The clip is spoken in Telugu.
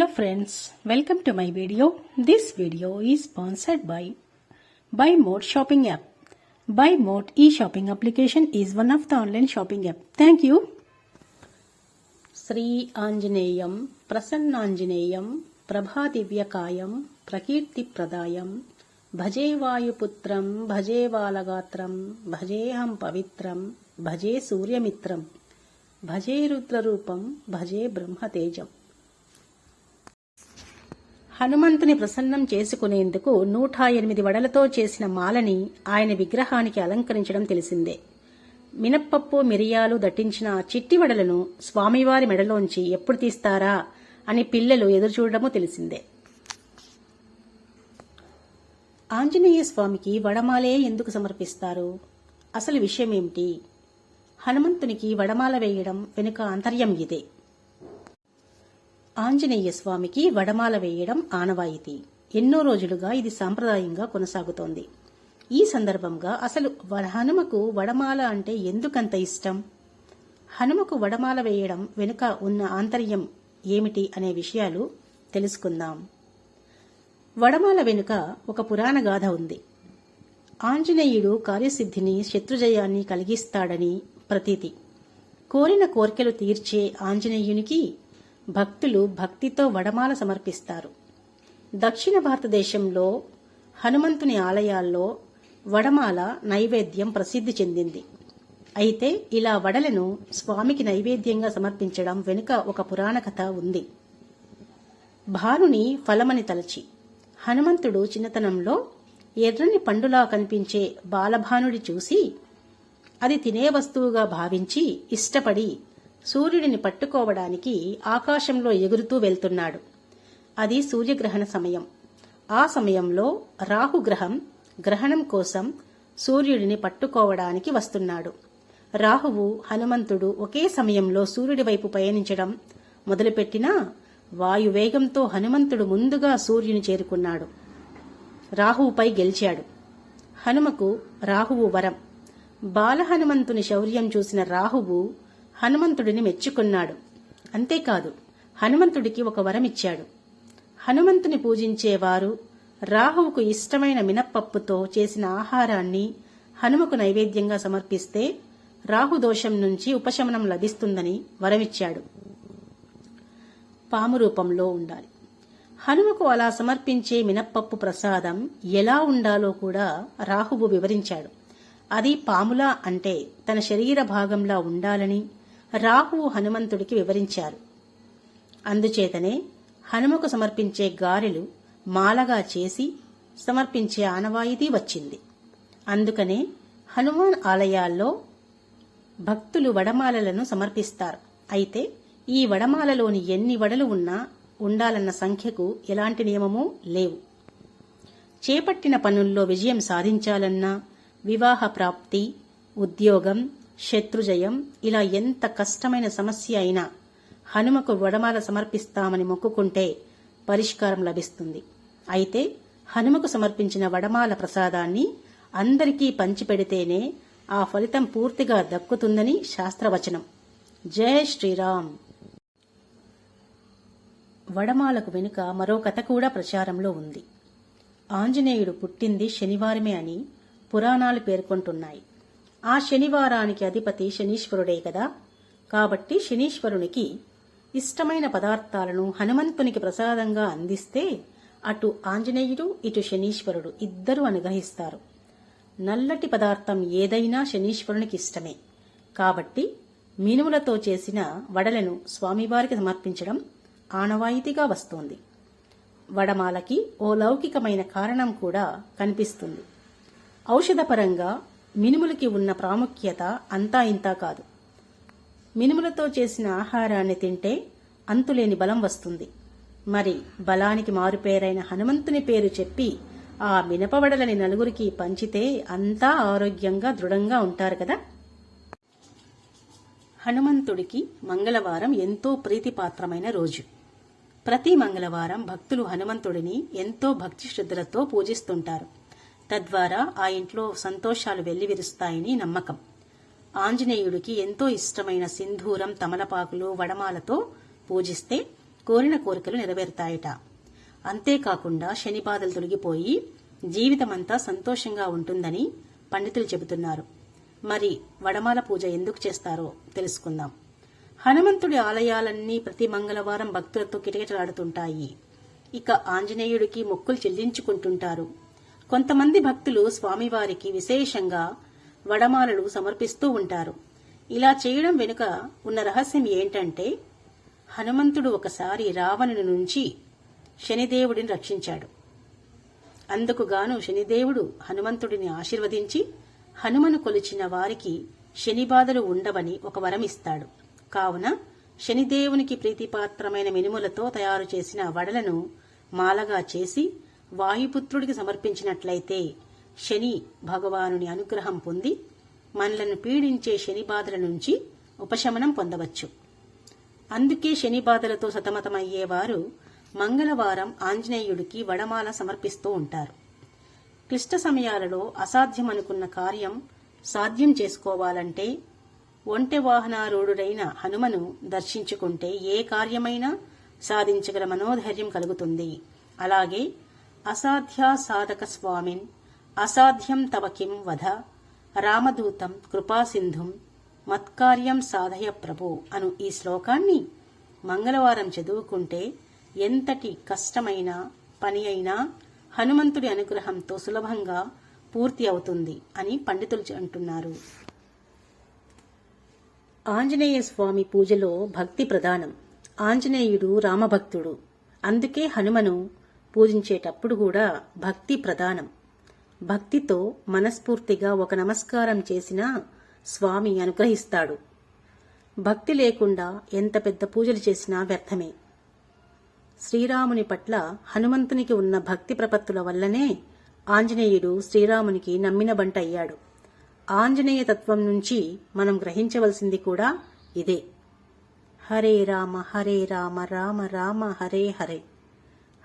Hello friends, welcome to my video. This video is sponsored by Buy Mode shopping app. Buy Mode e-shopping application is one of the online shopping app. Thank you. Sri Anjaneyam, Prasannanjaneyam, Prabhadivyakayam, Prakirtipradayam, Bhaje Vayuputram, Bhaje Valagatram, Bhajeham Pavitram, Bhaje Suryamitram, Bhaje Rudrarupam, Bhaje Brahmatejam. హనుమంతుని ప్రసన్నం చేసుకునేందుకు నూట ఎనిమిది వడలతో చేసిన మాలని ఆయన విగ్రహానికి అలంకరించడం తెలిసిందే. మినప్పప్పు మిరియాలు దట్టించిన చిట్టి వడలను స్వామివారి మెడలోంచి ఎప్పుడు తీస్తారా అని పిల్లలు ఎదురుచూడడము తెలిసిందే. ఆంజనేయ స్వామికి వడమాలే ఎందుకు సమర్పిస్తారు? అసలు విషయమేమిటి? హనుమంతునికి వడమాల వేయడం వెనుక అంతర్యం ఇదే. ఆంజనేయ స్వామికి వడమాల వేయడం ఆనవాయితీ. ఎన్నో రోజులుగా ఇది సాంప్రదాయంగా కొనసాగుతోంది. ఈ సందర్భంగా అసలు వ- హనుమకు వడమాల అంటే ఎందుకంత ఇష్టం? హనుమకు వడమాల వేయడం వెనుక ఉన్న ఆంతర్యం ఏమిటి అనే విషయాలు తెలుసుకుందాం. వడమాల వెనుక ఒక పురాణ గాథ ఉంది. ఆంజనేయుడు కార్యసిద్ధిని శత్రుజయాన్ని కలిగిస్తాడని ప్రతీతి. కోరిన కోర్కెలు తీర్చే ఆంజనేయునికి భక్తులు భక్తితో వడమాల సమర్పిస్తారు. దక్షిణ భారతదేశంలో హనుమంతుని ఆలయాల్లో వడమాల నైవేద్యం ప్రసిద్ధి చెందింది. అయితే ఇలా వడలను స్వామికి నైవేద్యంగా సమర్పించడం వెనుక ఒక పురాణ కథ ఉంది. భానుని ఫలమని తలచి హనుమంతుడు చిన్నతనంలో ఎర్రని పండులా కనిపించే బాలభానుడి చూసి అది తినే వస్తువుగా భావించి ఇష్టపడి సూర్యుడిని పట్టుకోవడానికి ఆకాశంలో ఎగురుతూ వెళ్తున్నాడు. అది సూర్యగ్రహణ సమయం. ఆ సమయంలో రాహుగ్రహం గ్రహణం కోసం సూర్యుడిని పట్టుకోవడానికి వస్తున్నాడు. రాహువు హనుమంతుడు ఒకే సమయంలో సూర్యుడి వైపు పయనించడం మొదలుపెట్టినా వాయువేగంతో హనుమంతుడు ముందుగా సూర్యుని చేరుకున్నాడు. రాహువుపై గెలిచాడు. హనుమకు రాహువు వరం. బాలహనుమంతుని శౌర్యం చూసిన రాహువు హనుమంతుడిని మెచ్చుకున్నాడు. అంతేకాదు హనుమంతుడికి ఒక వరమిచ్చాడు. హనుమంతుని పూజించేవారు రాహువుకు ఇష్టమైన మినప్పప్పుతో చేసిన ఆహారాన్ని హనుమకు నైవేద్యంగా సమర్పిస్తే రాహుదోషం నుంచి ఉపశమనం లభిస్తుందని వరమిచ్చాడు. పాము రూపంలో ఉండాలి. హనుమకు అలా సమర్పించే మినప్పప్పు ప్రసాదం ఎలా ఉండాలో కూడా రాహువు వివరించాడు. అది పాములా అంటే తన శరీర భాగంలా ఉండాలని రాహువు హనుమంతుడికి వివరించారు. అందుచేతనే హనుమకు సమర్పించే గారెలు మాలగా చేసి సమర్పించే ఆనవాయితీ వచ్చింది. అందుకనే హనుమాన్ ఆలయాల్లో భక్తులు వడమాలలను సమర్పిస్తారు. అయితే ఈ వడమాలలోని ఎన్ని వడలు ఉన్నా ఉండాలన్న సంఖ్యకు ఎలాంటి నియమమూ లేవు. చేపట్టిన పనుల్లో విజయం సాధించాలన్నా వివాహ ప్రాప్తి ఉద్యోగం శత్రుజయం ఇలా ఎంత కష్టమైన సమస్య అయినా హనుమకు వడమాల సమర్పిస్తామని మొక్కుకుంటే పరిష్కారం లభిస్తుంది. అయితే హనుమకు సమర్పించిన వడమాల ప్రసాదాన్ని అందరికీ పంచిపెడితేనే ఆ ఫలితం పూర్తిగా దక్కుతుందని శాస్త్రవచనం. జయ శ్రీరామ్. వడమాలకు వెనుక మరో కథ కూడా ప్రచారంలో ఉంది. ఆంజనేయుడు పుట్టింది శనివారమే అని పురాణాలు పేర్కొంటున్నాయి. ఆ శనివారానికి అధిపతి శనీశ్వరుడే కదా. కాబట్టి శనీశ్వరునికి ఇష్టమైన పదార్థాలను హనుమంతునికి ప్రసాదంగా అందిస్తే అటు ఆంజనేయుడు ఇటు శనీశ్వరుడు ఇద్దరూ అనుగ్రహిస్తారు. నల్లటి పదార్థం ఏదైనా శనీశ్వరునికి ఇష్టమే. కాబట్టి మినుములతో చేసిన వడలను స్వామివారికి సమర్పించడం ఆనవాయితీగా వస్తోంది. వడమాలకి ఓ లౌకికమైన కారణం కూడా కనిపిస్తుంది. ఔషధపరంగా మినుములకి ఉన్న ప్రాముఖ్యత అంతా ఇంతా కాదు. మినుములతో చేసిన ఆహారాన్ని తింటే అంతులేని బలం వస్తుంది. మరి బలానికి మారుపేరైన హనుమంతుని పేరు చెప్పి ఆ మినపవడలని నలుగురికి పంచితే అంతా ఆరోగ్యంగా దృఢంగా ఉంటారు కదా? హనుమంతుడికి మంగళవారం ఎంతో ప్రీతిపాత్రమైన రోజు. ప్రతి మంగళవారం భక్తులు హనుమంతుడిని ఎంతో భక్తి శ్రద్ధలతో పూజిస్తుంటారు. తద్వారా ఆ ఇంట్లో సంతోషాలు వెల్లివిరుస్తాయని నమ్మకం. ఆంజనేయుడికి ఎంతో ఇష్టమైన సింధూరం తమలపాకులు వడమాలతో పూజిస్తే కోరిన కోరికలు నెరవేరుతాయట. అంతేకాకుండా శని బాధలు తొలగిపోయి జీవితమంతా సంతోషంగా ఉంటుందని పండితులు చెబుతున్నారు. మరి వడమాల పూజ ఎందుకు చేస్తారో తెలుసుకుందాం. హనుమంతుడి ఆలయాలన్నీ ప్రతి మంగళవారం భక్తులతో కిటకిటలాడుతుంటాయి. ఇక ఆంజనేయుడికి మొక్కులు చెల్లించుకుంటుంటారు. కొంతమంది భక్తులు స్వామివారికి విశేషంగా వడమాలలు సమర్పిస్తూ ఉంటారు. ఇలా చేయడం వెనుక ఉన్న రహస్యం ఏంటంటే హనుమంతుడు ఒకసారి రావణుని నుంచి శనిదేవుడిని రక్షించాడు. అందుకుగాను శనిదేవుడు హనుమంతుడిని ఆశీర్వదించి హనుమను కొలిచిన వారికి శని బాధలు ఉండవని ఒక వరం ఇస్తాడు. కావున శనిదేవునికి ప్రీతిపాత్రమైన మినుములతో తయారు చేసిన వడలను మాలగా చేసి వాయుపుత్రుడికి సమర్పించినట్లయితే శని భగవానుని అనుగ్రహం పొంది మనలను పీడించే శని బాధల నుంచి ఉపశమనం పొందవచ్చు. అందుకే శని బాధలతో సతమతమయ్యేవారు మంగళవారం ఆంజనేయుడికి వడమాల సమర్పిస్తూ ఉంటారు. క్లిష్ట సమయాలలో అసాధ్యమనుకున్న కార్యం సాధ్యం చేసుకోవాలంటే ఒంటె వాహనారూఢుడైన హనుమను దర్శించుకుంటే ఏ కార్యమైనా సాధించగల మనోధైర్యం కలుగుతుంది. అలాగే అసాధ్యాసాధక స్వామిన్ అసాధ్యం తవ కిం వధ రామదూతం కృపాసింధుం మత్కార్యం సాధయ ప్రభు అను ఈ శ్లోకాన్ని మంగళవారం చదువుకుంటే ఎంతటి కష్టమైన పని అయినా హనుమంతుడి అనుగ్రహంతో సులభంగా పూర్తి అవుతుంది అని పండితులు అంటున్నారు. ఆంజనేయ స్వామి పూజలో భక్తి ప్రధానం. ఆంజనేయుడు రామభక్తుడు. అందుకే హనుమను పూజించేటప్పుడు కూడా భక్తి ప్రధానం. భక్తితో మనస్ఫూర్తిగా ఒక నమస్కారం చేసినా స్వామి అనుగ్రహిస్తాడు. భక్తి లేకుండా ఎంత పెద్ద పూజలు చేసినా వ్యర్థమే. శ్రీరాముని పట్ల హనుమంతునికి ఉన్న భక్తి ప్రపత్తుల వల్లనే ఆంజనేయుడు శ్రీరామునికి నమ్మిన బంట అయ్యాడు. ఆంజనేయ తత్వం నుంచి మనం గ్రహించవలసింది కూడా ఇదే. హరే రామ హరే రామ రామ రామ హరే హరే.